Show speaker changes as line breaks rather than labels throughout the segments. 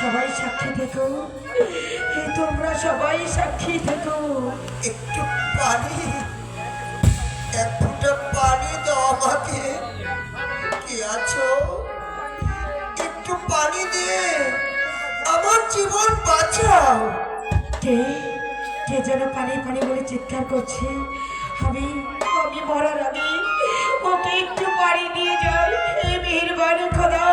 সবাই সাক্ষী থেকো। এ তোমরা সবাই সাক্ষী থেকো।
একটু পানি এক ফুটা পানি দাও আমাকে। কি আছো? একটু পানি দিয়ে আমার জীবন বাঁচাও।
কে? কে যেন পানি পানি বলে চিৎকার করছে। আমি আমি মরার আগে ওকে একটু পানি দিয়ে যাই হে মেহেরবানি খোদা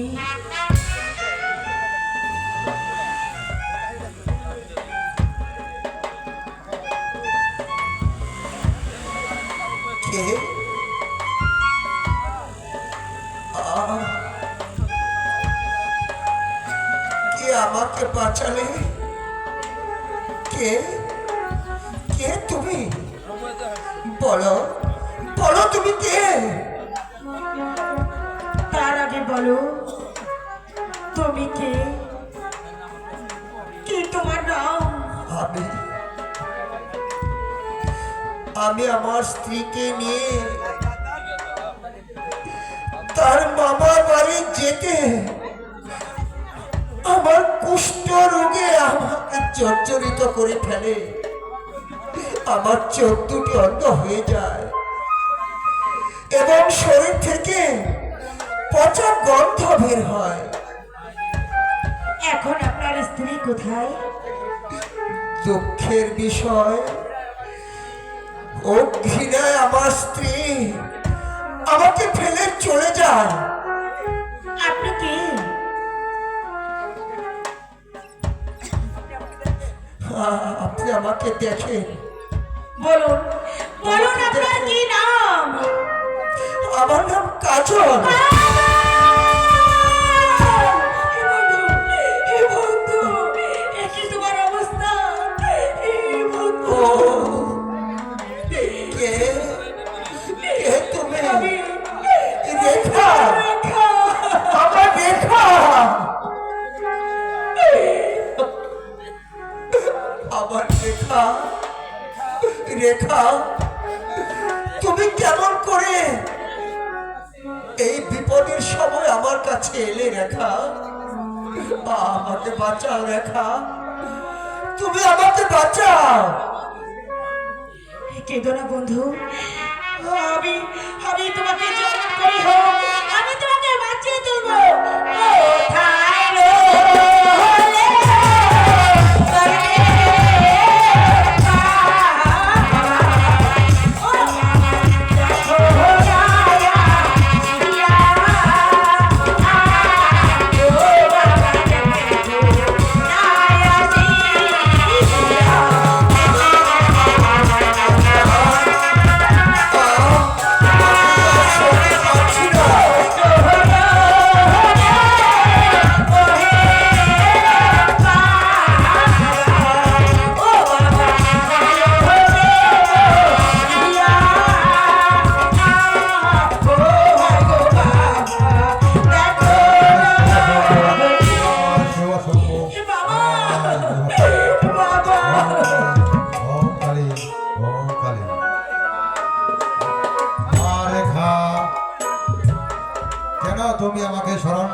নি-
কে? কে আমাকে বাঁচালে? কে? কে তুমি? বলো। বলো তুমি কে?
তার আগে বলো।
আমি আমার স্ত্রীকে নিয়ে তার মামার বাড়ি যেতে আমার কুষ্ঠ রোগে আমাকে জর্জরিত করে ফেলে। আমার চোখ দুটি অন্ধ হয়ে যায় এবং শরীর থেকে পচা গন্ধ বের হয়।
এখন আপনার স্ত্রী কোথায়?
দুঃখের বিষয় ও ঘৃণায় আমার স্ত্রী। আমাকে ফেলে চলে যায়
আপনি কে?
আপনি আমাকে দেখেন।
বলুন বলুন আপনার কি নাম?
আমার নাম কাজল! আমার রেখা। রেখা, তুমি কেমন করে এই বিপদের সময় আমার কাছে এলে, রেখা? আমাকে বাঁচাও, রেখা। তুমি আমাকে বাঁচাও।
কেঁদো না, বন্ধু। আমি আমি তোমাকে জন্ম করি হোক। আমি তোমাকে বাঁচিয়ে দেবো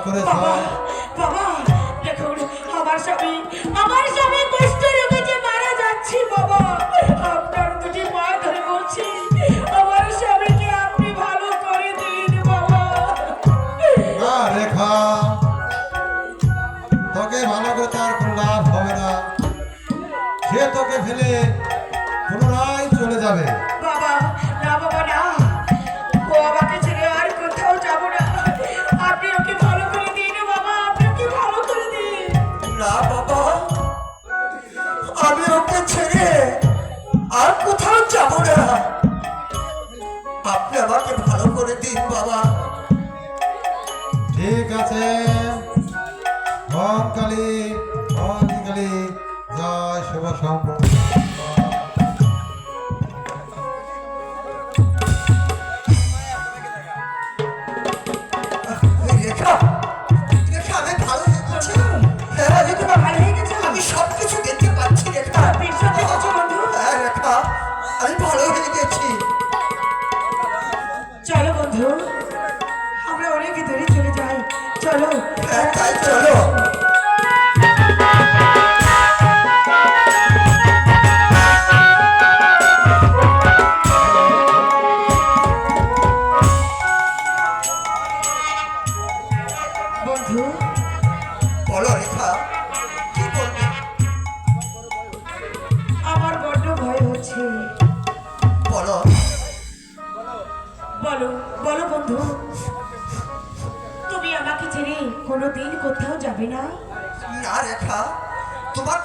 করেছ?
বাবা দেখুন আমার স্বামী আমার স্বামী কষ্ট রোগে মারা যাচ্ছে বাবা। আপনার দুটি পা ধরে বলছি আমার স্বামীকে আপনি ভালো করে দিন বাবা।
না রেখা তোকে ভালো করে তার কোনো লাভ হবে না। সে তোকে ফেলে পুনরায় চলে যাবে। ঠিক আছে। হকালি হকালি জয় শুভ সম্পূর্ণ
আমি ভালো হয়ে গেছি চলো
বন্ধু। 天才做梦 কোনোদিন কোথাও যাবে না।
না রেখা তোমার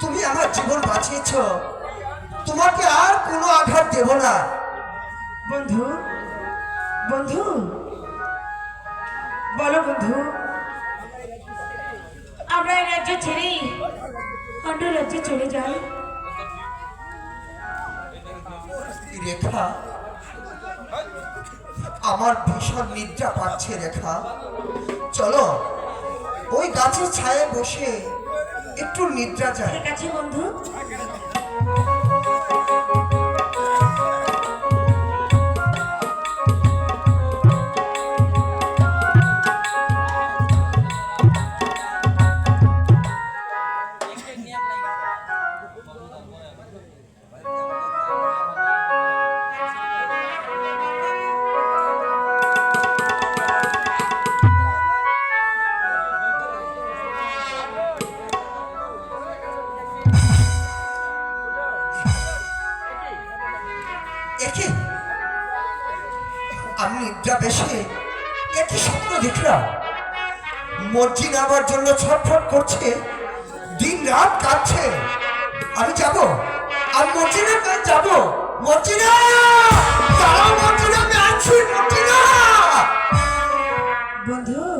তুমি আমার জীবন বাঁচিয়েছ। তোমাকে আর কোনো আঘাত দেব না।
বন্ধু বন্ধু বলো বন্ধু আমরা এই রাজ্য ছেড়ে অন্য রাজ্যে চলে যাই।
রেখা আমার ভীষণ নিদ্রা পাচ্ছে রেখা। চলো। ওই গাছের ছায়ে বসে একটু নিদ্রা যায়।
ঠিক আছে বন্ধু।
আমি নিদ্রা বেশে। একটি স্বপ্ন দেখলাম। মর্জি নেওয়ার জন্য ছটফট করছে। দিন রাত কাটছে। আমি যাব। আমি মসজিদের কাছে যাব। মর্জিনা দাঁড়াও মর্জিনা আমি আছি
বন্ধু বন্ধু